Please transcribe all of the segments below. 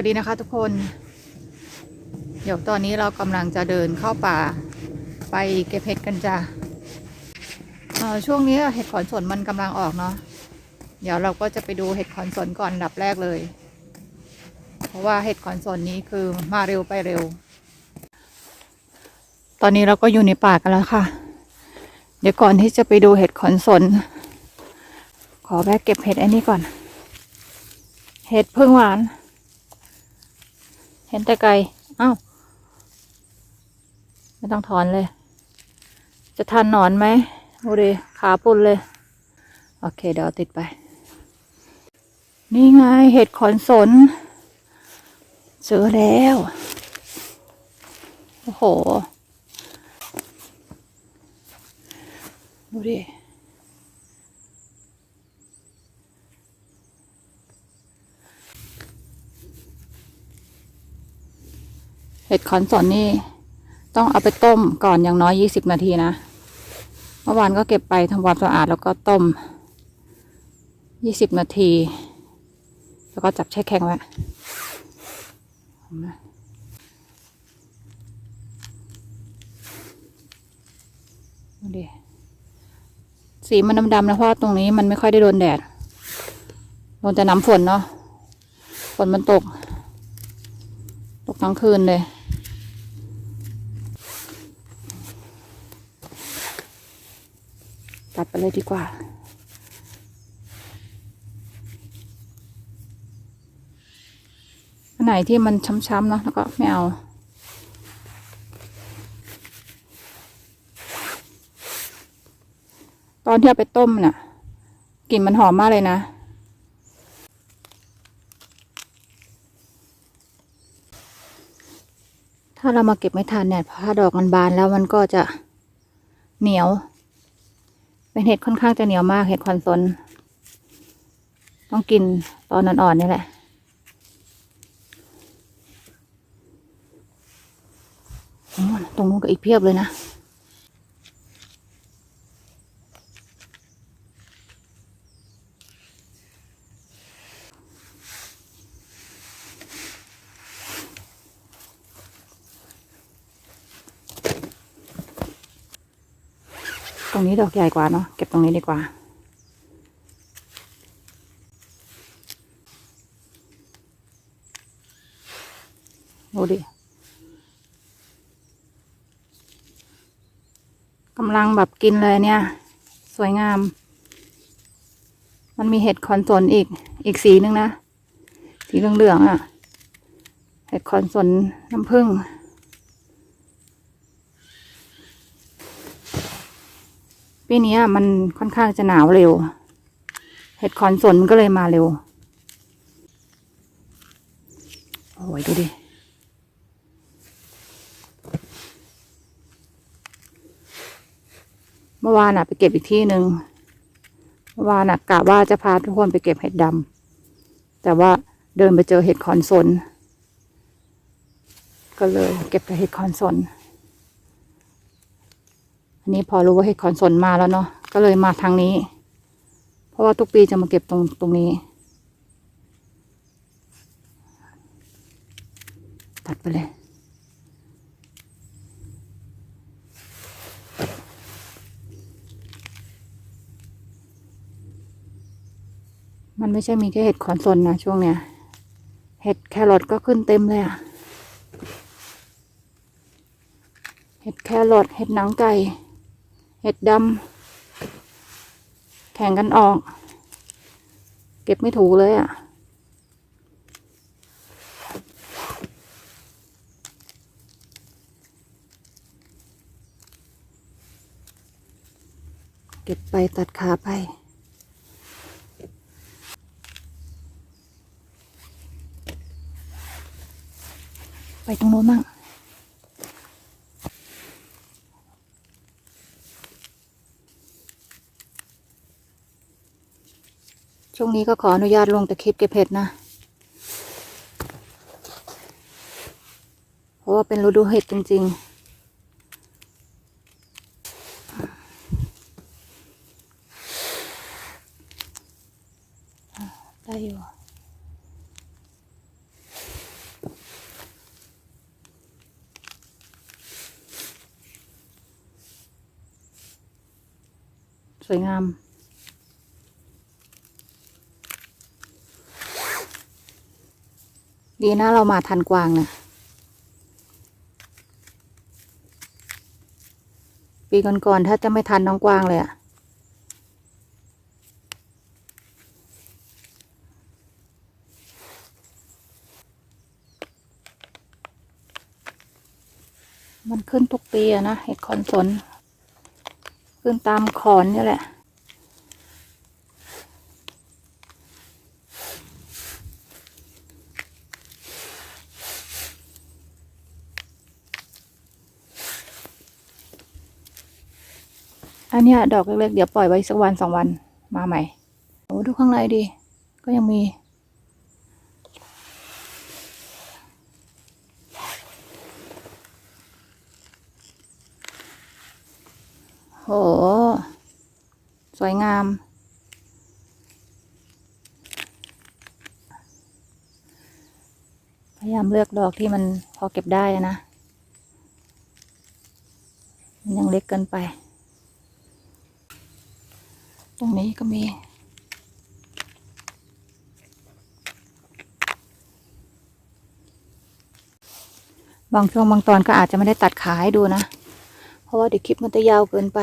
สวัสดีนะคะทุกคน เดี๋ยวตอนนี้เรากำลังจะเดินเข้าป่าไปเก็บเห็ดกันจ้ะช่วงนี้เห็ดขอนสนมันกำลังออกเนาะเดี๋ยวเราก็จะไปดูเห็ดขอนสนก่อนดับแรกเลย เพราะว่าเห็ดขอนสนนี้คือมาเร็วไปเร็ว ตอนนี้เราก็อยู่ในป่ากันแล้วค่ะ เดี๋ยวก่อนที่จะไปดูเห็ดขอนสน ขอแวะเก็บเห็ดอ้นี่ก่อน เห็ดพึ่งหวาน เห็นแต่ไกลอ้าวไม่ต้องถอนเลย จะทันหนอนไหมดูดิขาปุ่นเลย โอเค เดี๋ยวเอาติดไป นี่ไงเห็ดขอนสนเจอแล้ว โอ้โห ดูดิ เห็ดขอนสนนี่ต้องเอาไปต้มก่อนอย่างน้อยยี่สิบนาทีนะ เมื่อวานก็เก็บไปทำความสะอาดแล้วก็ต้มยี่สิบนาที แล้วก็จับแช่แข็งไว้ดูดิสีมันดำๆนะเพราะตรงนี้มันไม่ค่อยได้โดนแดด โดนแต่น้ำฝนเนาะ ฝนมันตก ตกทั้งคืนเลย ตัดไปเลยดีกว่า อันไหนที่มันช้ำๆเนาะแล้วก็ไม่เอาตอนที่เอาไปต้มน่ะกลิ่นมันหอมมากเลยนะ ถ้าเรามาเก็บไม่ทันเนี่ย ถ้าดอกมันบานแล้วมันก็จะเหนียว เป็นเห็ดค่อนข้างจะเหนียวมากเห็ดคอนซนต้องกินตอนอ่อนๆนี่แหละตรงนู้นก็อีกเพียบเลยนะ นี้ดอกใหญ่กว่าเนาะเก็บตรงนี้ดีกว่า ดูดิกำลังแบบกินเลยเนี่ย สวยงาม มันมีเห็ดคอนสนอีกอีกสีนึงนะ สีเหลืองๆอะ่ะ เห็ดคอนสนน้ำผึ้ง ปีนี้มันค่อนข้างจะหนาวเร็ว เห็ดคอนสนก็เลยมาเร็ว โอ้ยดูดิเมื่อวานอะไปเก็บอีกที่หนึ่งเมื่อวานอะกะว่าจะพาทุกคนไปเก็บเห็ดดำแต่ว่าเดินไปเจอเห็ดคอนสน ก็เลยเก็บแต่เห็ดคอนสน นี้พอรู้ว่าเห็ดขอนสนมาแล้วเนาะก็เลยมาทางนี้ เพราะว่าทุกปีจะมาเก็บตรงตรงนี้ ตัดไปเลยมันไม่ใช่มีแค่เห็ดขอนสนนะช่วงเนี้ย เห็ดแครอทก็ขึ้นเต็มเลยอะเห็ดแครอทเห็ดหนังไก่ เห็ดดำแข่งกันออก เก็บไม่ถูกเลยอะ่ะ เก็บไปตัดขาไปไปตรงโน้นมั่ง ช่วงนี้ก็ขออนุญาตลงแต่คลิปเก็บเห็ดนะ เพราะว่าเป็นฤดูเห็ดจริง ๆได้อยู่สวยงาม ดีนะเรามาทันกวางนะปีก่อนๆถ้าจะไม่ทันน้องกวางเลยอะมันขึ้นทุกปีอะนะเห็ดขอนสน ขึ้นตามขอนนี่แหละ อันเนี้ยดอกเล็กๆเดี๋ยวปล่อยไว้สักวันสองวันมาใหม่โอ้ดูข้างในดิก็ยังมี โห สวยงาม พยายามเลือกดอกที่มันพอเก็บได้นะ มันยังเล็กเกินไป ตรงนี้ก็มี บางช่วงบางตอนก็อาจจะไม่ได้ตัดขาให้ดูนะ เพราะว่าเดี๋ยวคลิปมันจะยาวเกินไป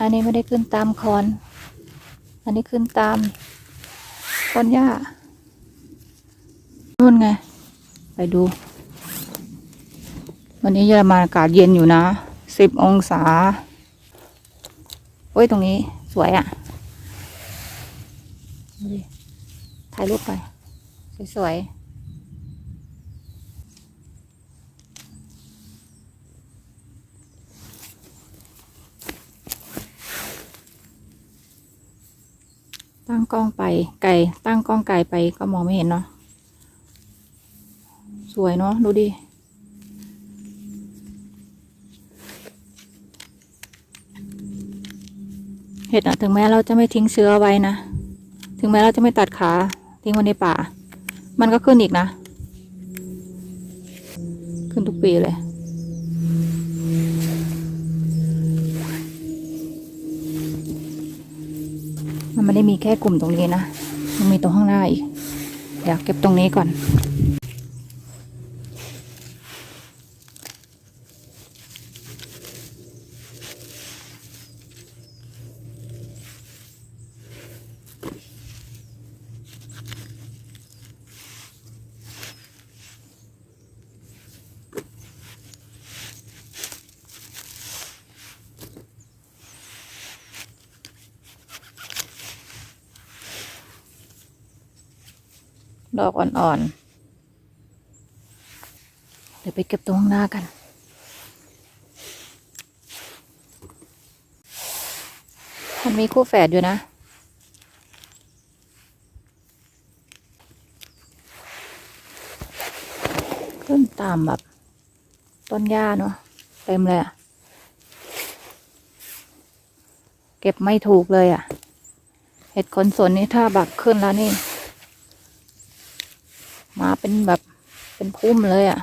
อันนี้ไม่ได้ขึ้นตามคอน อันนี้ขึ้นตามต้นหญ้านู่นไง ไปดู วันนี้เยอรมันอากาศเย็นอยู่นะสิบองศาโอ้ย ตรงนี้สวยอะ่ะดูดิถ่ายรูปไป สวยๆตั้งกล้องไปไกลตั้งกล้องไกลไปก็มองไม่เห็นเนาะสวยเนาะดูดิ เห็ดอะถึงแม้เราจะไม่ทิ้งเชื้อไว้นะ ถึงแม้เราจะไม่ตัดขาทิ้งไว้ในป่า มันก็ขึ้นอีกนะ ขึ้นทุกปีเลย มันไม่ได้มีแค่กลุ่มตรงนี้นะ มันมีตรงข้างหน้าอีก เดี๋ยวเก็บตรงนี้ก่อน ดอกอ่อนๆ เดี๋ยวไปเก็บตรงหน้ากัน มันมีคู่แฝดอยู่นะขึ้นตามแบบต้นหญ้าเนาะเต็มเลยอะเก็บไม่ถูกเลยอะเห็ดขนสนนี่ถ้าบักขึ้นแล้วนี่ มาเป็นแบบเป็นพุ่มเลยอะ่ะ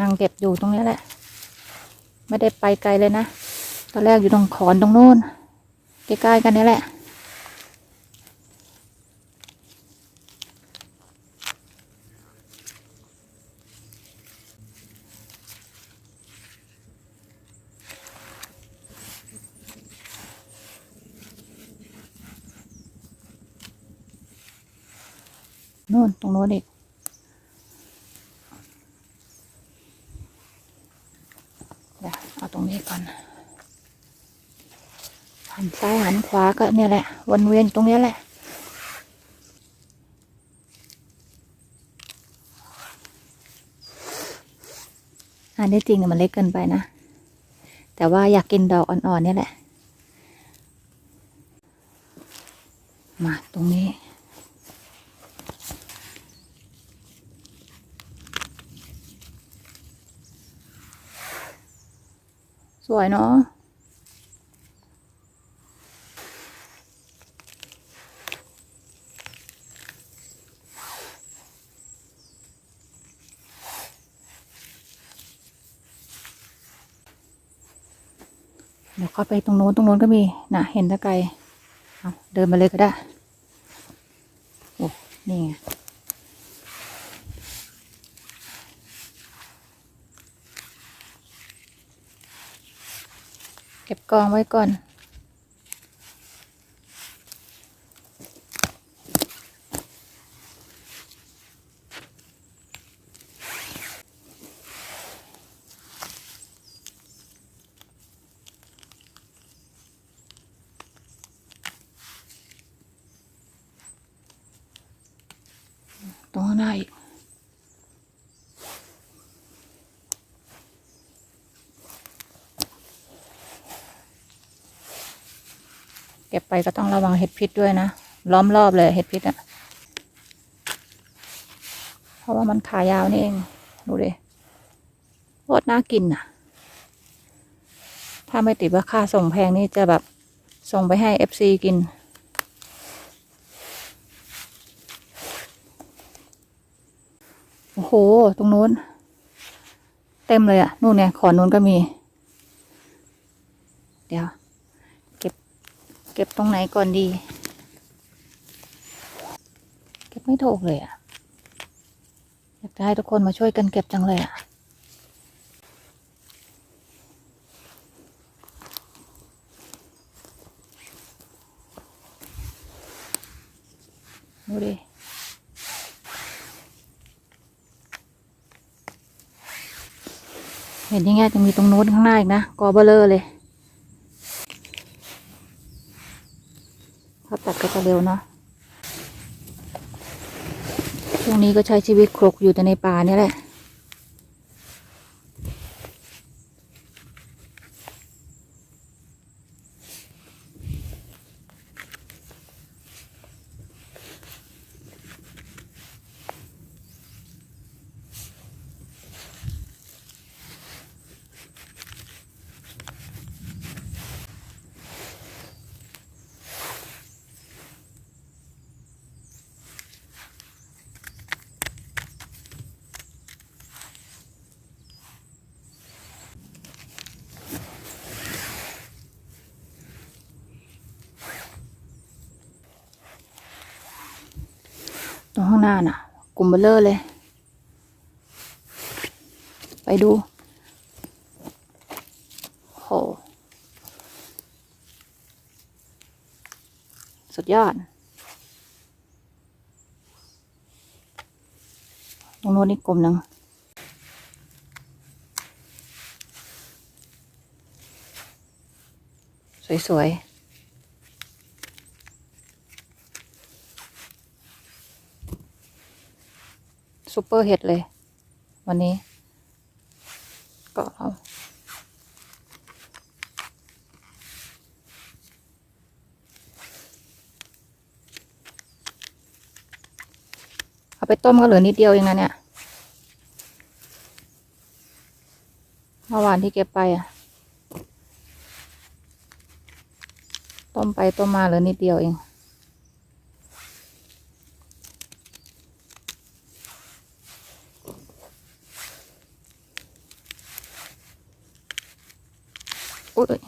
นั่งเก็บอยู่ตรงนี้แหละ ไม่ได้ไปไกลเลยนะ ตอนแรกอยู่ตรงขอนตรงโน้นใกล้ๆกันนี่แหละ โน่นตรงโน้นอีก เดี๋ยวเอาตรงนี้ก่อน หันซ้านขวาก็เนี่ยแหละ วนเวียนตรงนี้แหละ อันนี้จริงเนี่ยมันเล็กเกินไปนะ แต่ว่าอยากกินดอกอ่อนๆเนี่ยแหละ มาตรงนี้สวยเนาะ เดี๋ยวเข้าไปตรงโน้นตรงโน้นก็มีนะเห็นตะไกรเอาเดินมาเลยก็ได้ โอ้ นี่ไงเก็บกองไว้ก่อน ตรงข้างหน้าอีกเก็บไปก็ต้องระวังเห็ดพิษด้วยนะ ล้อมรอบเลยเห็ดพิษอะเพราะว่ามันขายาวนี่เอง ดูดิโคตรน่ากินอะถ้าไม่ติดว่าค่าส่งแพงนี่จะแบบส่งไปให้เอฟซีกิน โอ้โห ตรงนู้น เต็มเลยอะนู่นเนี่ยขอนนู้นก็มี เดี๋ยว เก็บ เก็บตรงไหนก่อนดี เก็บไม่ถูกเลยอะอยากจะให้ทุกคนมาช่วยกันเก็บจังเลยอะดูดิ เห็นยังไงจะมีตรงโน้นข้างหน้าอีกนะกอเบลเลอร์เลยถ้าตัดก็จะเร็วเนาะช่วงนี้ก็ใช้ชีวิตครกอยู่แต่ในป่าเนี่ยแหละ ตรงข้างหน้าน่ะ กลุ่มเบลเลอร์เลย ไปดูโหสุดยอดตรงโน้นอีกกลุ่มหนึ่งสวยๆ ซูเปอร์เห็ดเลย วันนี้ ก็เอาเอาไปต้มก็เหลือนิดเดียวเองนะเนี่ยเมื่อวานที่เก็บไปอะ ต้มไปต้มมาเหลือนิดเดียวเอง อุ้ย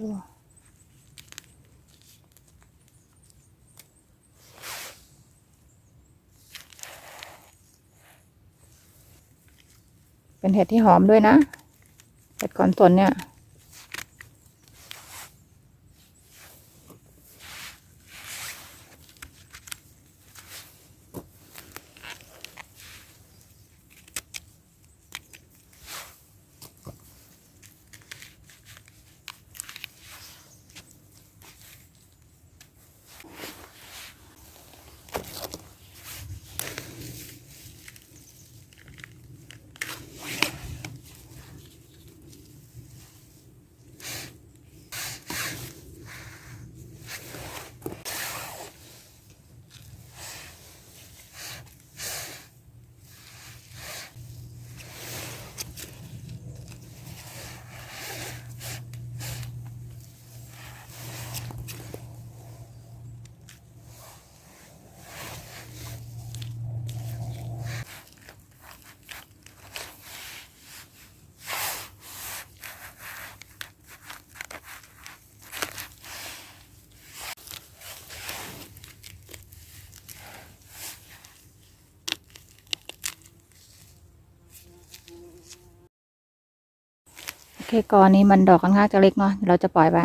ดูเป็นเห็ดที่หอมด้วยนะ เห็ดขอนสนเนี่ย กอนี้มันดอกค่อนข้างจะเล็กเนาะเราจะปล่อยไป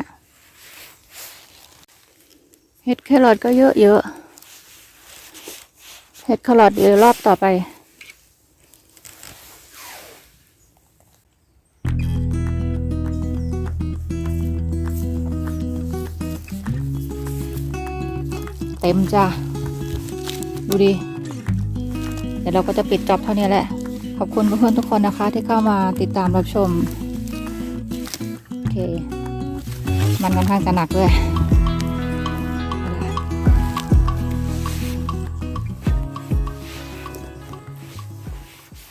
เห็ดแครอทก็เยอะเยอะเห็ดแครอทเดี๋ยวรอบต่อไปเต็มจ้ะดูดิ เดี๋ยวเราก็จะปิดจ็อบเท่านี้แหละ ขอบคุณเพื่อนๆทุกคนนะคะที่เข้ามาติดตามรับชม มันค่อนข้างจะหนักด้วย